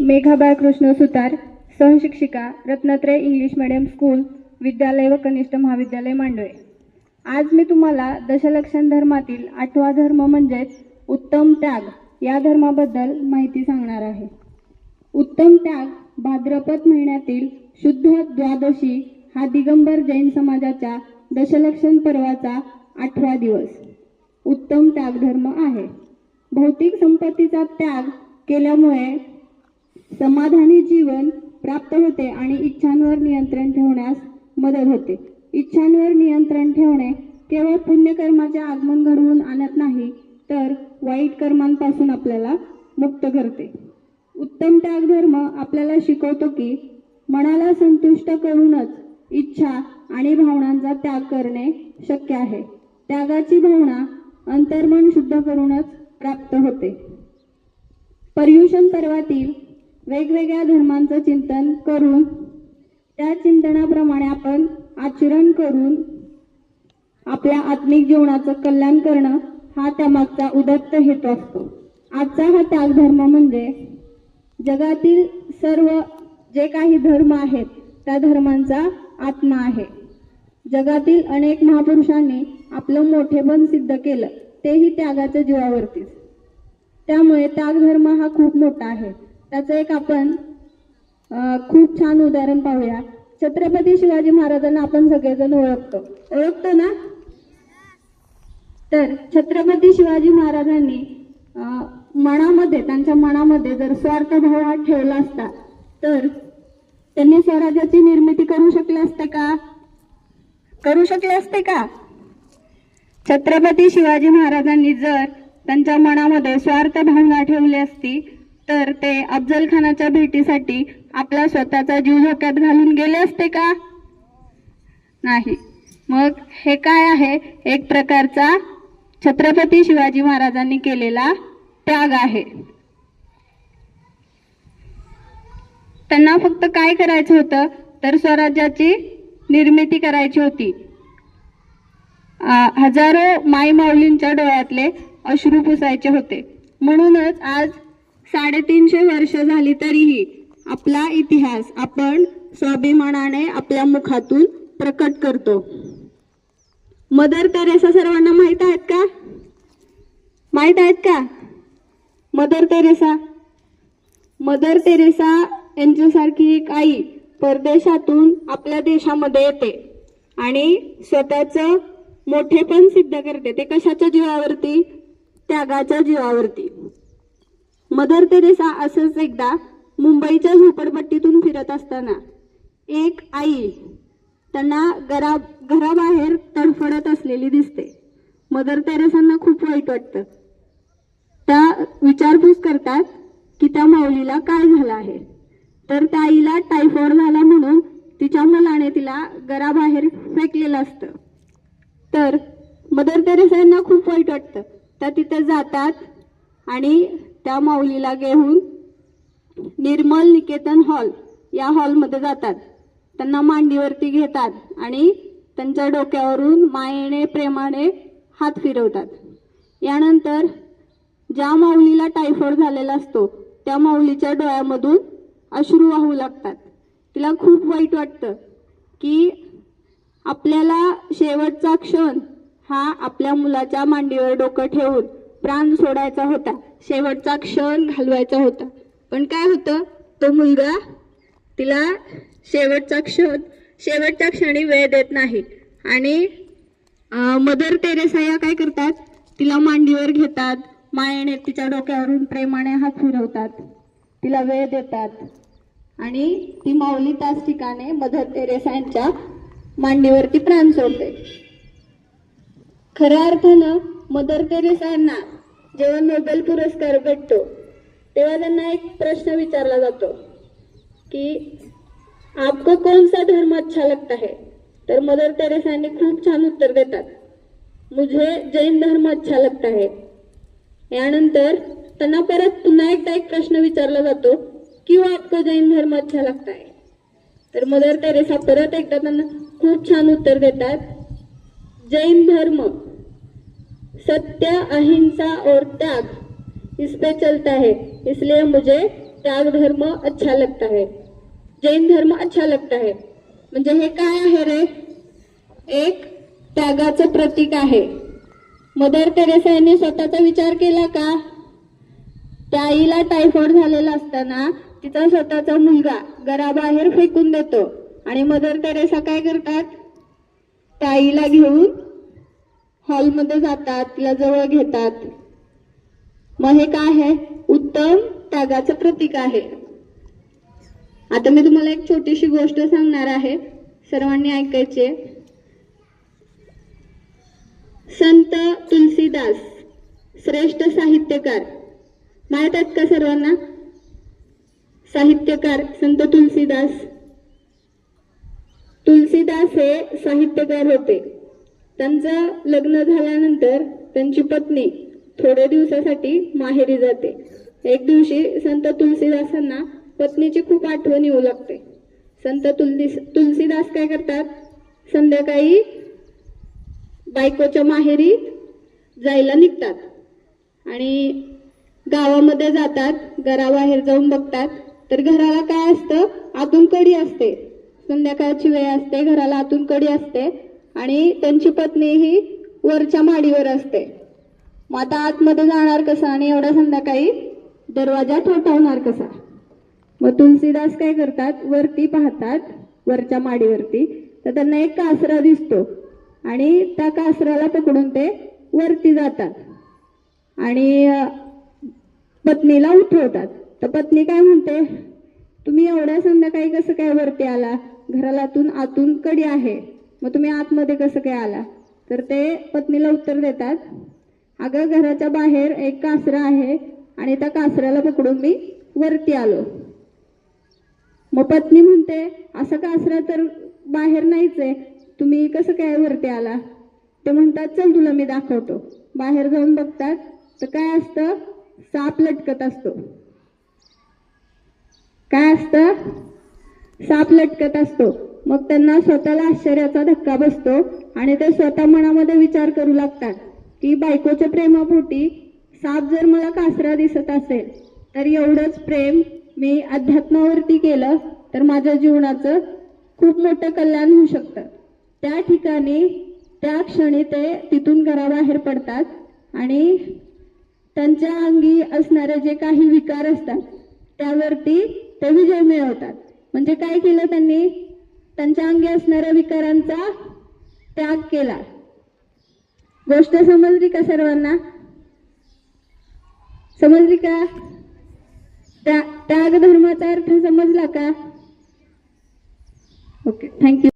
मेघाबाळ कृष्ण सुतार सहशिक्षिका Ratnatray English medium school विद्यालय व कनिष्ठ महाविद्यालय मांडवे. आज मी तुम्हाला दशलक्षण धर्मातील आठवा धर्म म्हणजेच उत्तम त्याग या धर्माबद्दल माहिती सांगणार आहे. उत्तम त्याग भाद्रपद महिन्यातील शुद्ध द्वादशी हा दिगंबर जैन समाजाच्या दशलक्षण पर्वाचा आठवा दिवस. उत्तम त्याग धर्म आहे. भौतिक संपत्तीचा त्याग केल्यामुळे समाधानी जीवन प्राप्त होते आणि इच्छांवर नियंत्रण ठेवण्यास मदत होते. इच्छांवर नियंत्रण ठेवणे केवळ पुण्यकर्माचे आगमन घडवून आणत नाही तर वाईट कर्मांपासून आपल्याला मुक्त करते. उत्तम त्याग धर्म आपल्याला शिकवतो की मनाला संतुष्ट करूनच इच्छा आणि भावनांचा त्याग करणे शक्य आहे. त्यागाची भावना अंतर्मन शुद्ध करूनच प्राप्त होते. पर्युषण पर्वातील वेगवेगळ्या धर्मांचं चिंतन करून त्या चिंतनाप्रमाणे आपण आचरण करून आपल्या आत्मिक जीवनाचं कल्याण करणं हा त्यामागचा उदत्त हेतू असतो. आजचा हा त्याग धर्म म्हणजे जगातील सर्व जे काही धर्म आहेत त्या धर्मांचा आत्मा आहे. जगातील अनेक महापुरुषांनी आपलं मोठेपण सिद्ध केलं तेही त्यागाच्या जीवावरतीच. त्यामुळे त्याग धर्म हा खूप मोठा आहे. त्याचं एक आपण खूप छान उदाहरण पाहूया. छत्रपती शिवाजी महाराजांना आपण सगळेजण ओळखतो. ओळखतो ना? तर छत्रपती शिवाजी महाराजांनी मनामध्ये त्यांच्या मनामध्ये जर स्वार्थ भाव हा ठेवला असता तर त्यांनी स्वराज्याची निर्मिती करू शकले असते का? करू शकले असते का? छत्रपती शिवाजी महाराजांनी जर त्यांच्या मनामध्ये स्वार्थ भावना ठेवली असती तर ते अफजल खानाच्या भेटीसाठी आपला स्वतःचा जीव धोक्यात घालून गेले असते का? नाही. मग हे काय आहे? एक प्रकारचा छत्रपती शिवाजी महाराजांनी केलेला त्याग आहे. त्यांना फक्त काय करायचं होतं? तर स्वराज्याची निर्मिती करायची होती. हजारो माई माऊलींच्या डोळ्यातले अश्रू पुसायचे होते. म्हणूनच आज साडेतीनशे वर्ष झाली तरीही आपला इतिहास आपण स्वाभिमानाने आपल्या मुखातून प्रकट करतो. मदर तेरेसा सर्वांना माहीत आहेत का? माहीत आहेत का? मदर तेरेसा मदर तेरेसा यांच्यासारखी एक आई परदेशातून आपल्या देशामध्ये येते आणि स्वतःचं मोठेपण सिद्ध करते. ते कशाच्या जीवावरती? त्यागाच्या जीवावरती. मदर तेरेसा असंच एकदा मुंबईच्या झोपडपट्टीतून फिरत असताना एक आई त्यांना घरा घराबाहेर तडफडत असलेली दिसते. मदर तेरेसांना खूप वाईट वाटतं. त्या विचारपूस करतात की त्या माऊलीला काय झालं आहे? तर त्या आईला टायफॉइड झाला म्हणून तिच्या मुलाने तिला घराबाहेर फेकलेलं असतं. तर मदर तेरेसांना खूप वाईट वाटतं. त्या तिथे जातात आणि त्या माऊलीला घेऊन निर्मल निकेतन हॉल या हॉलमध्ये जातात. त्यांना मांडीवरती घेतात आणि त्यांच्या डोक्यावरून मायेने प्रेमाने हात फिरवतात. यानंतर ज्या माऊलीला टायफॉइड झालेला असतो त्या माऊलीच्या डोळ्यामधून अश्रू वाहू लागतात. तिला खूप वाईट वाटतं की आपल्याला शेवटचा क्षण हा आपल्या मुलाच्या मांडीवर डोकं ठेवून प्राण सोडायचा होता. शेवटचा क्षण घालवायचा होता. पण काय होतं? तो मुलगा तिला शेवटचा क्षण शेवटच्या क्षणी वेळ देत नाही. आणि मदर टेरेसा या काय करतात? तिला मांडीवर घेतात. मायेने तिच्या डोक्यावरून प्रेमाने हात फिरवतात. तिला वेळ देतात. आणि ती माऊली त्याच ठिकाणी मदर टेरेसा यांच्या मांडीवरती प्राण सोडते. खऱ्या अर्थानं मदर तेरेसांना जेव्हा नोबेल पुरस्कार भेटतो तेव्हा त्यांना एक प्रश्न विचारला जातो की आपको कौन सा धर्म अच्छा लगता है? तर मदर टेरेसांनी खूप छान उत्तर देतात. मुझे जैन धर्म अच्छा लगता है. यानंतर त्यांना परत पुन्हा एकदा एक प्रश्न विचारला जातो किंवा हो आपको जैन धर्म अच्छा लगता है? तर मदर टेरेसा परत एकदा त्यांना खूप छान उत्तर देतात जैन धर्म. सत्य अहिंसा और त्याग इस पे चलता है। इसलिए मुझे त्याग धर्म अच्छा लगता है। जैन धर्म अच्छा लगता है। म्हणजे हे काय आहे रे? एक त्यागाचं प्रतीक आहे. मदर तेरेसा यांनी स्वतःचा विचार केला का? त्या आईला टायफॉइड झालेला असताना तिचा स्वतःचा मुलगा घराबाहेर फेकून देतो. आणि मदर तेरेसा काय करतात? त्या आईला घेऊन हॉलमध्ये जातात तिला जवळ घेतात. मग हे काय आहे? उत्तम त्यागाचं प्रतीक आहे. आता मी तुम्हाला एक छोटीशी गोष्ट सांगणार आहे. सर्वांनी ऐकायची आहे. संत तुलसीदास श्रेष्ठ साहित्यकार. माहीत आहेत का सर्वांना? साहित्यकार संत तुलसीदास. तुलसीदास हे साहित्यकार होते. त्यांचं लग्न झाल्यानंतर त्यांची पत्नी थोड्या दिवसासाठी माहेरी जाते. एक दिवशी संत तुलसीदासांना पत्नीची खूप आठवण येऊ लागते. संत तुलदीस तुलसीदास काय करतात? संध्याकाळी बायकोच्या माहेरी जायला निघतात आणि गावामध्ये जातात घराबाहेर जाऊन बघतात. तर घराला काय असतं? आतून कडी असते. संध्याकाळची वेळ असते घराला आतून कडी असते. आणि त्यांची पत्नी ही वरच्या माडीवर असते. मग आता आतमध्ये जाणार कसं आणि एवढ्या संध्याकाळी दरवाजा ठोठावणार कसा? मग तुलसीदास काय करतात? वरती पाहतात वरच्या माडीवरती. तर त्यांना एक कासरा दिसतो आणि त्या कासराला पकडून ते वरती जातात आणि पत्नीला उठवतात. तर पत्नी काय म्हणते? तुम्ही एवढ्या संध्याकाळी कसं काय वरती आला? घरालातून आतून कडी आहे. मग तुम्ही आतमध्ये कसं काय आला? तर ते पत्नीला उत्तर देतात अगं घराच्या बाहेर एक कासरा आहे आणि त्या कासऱ्याला पकडून मी वरती आलो. मग पत्नी म्हणते असं कासरा तर बाहेर नाहीच आहे. तुम्ही कसं काय वरती आला? ते म्हणतात चल तुला मी दाखवतो. बाहेर जाऊन बघतात तर काय असतं? साप लटकत असतो. काय असतं? साप लटकत असतो. मग त्यांना स्वतःला आश्चर्याचा धक्का बसतो आणि ते स्वतः मनामध्ये विचार करू लागतात की बायकोच्या प्रेमापोटी साप जर मला कासरा दिसत असेल तर एवढंच प्रेम मी अध्यात्मावरती केलं तर माझ्या जीवनाचं खूप मोठं कल्याण होऊ शकतं. त्या ठिकाणी त्या क्षणी ते तिथून घराबाहेर पडतात आणि त्यांच्या अंगी असणारे जे काही विकार असतात त्यावरती ते विजय मिळवतात. म्हणजे काय केलं त्यांनी? त्यांच्या अंगी असणाऱ्या विकारांचा त्याग केला. गोष्ट समजली का सर्वांना? समजली का? त्या त्याग धर्माचा अर्थ समजला का? Okay thank you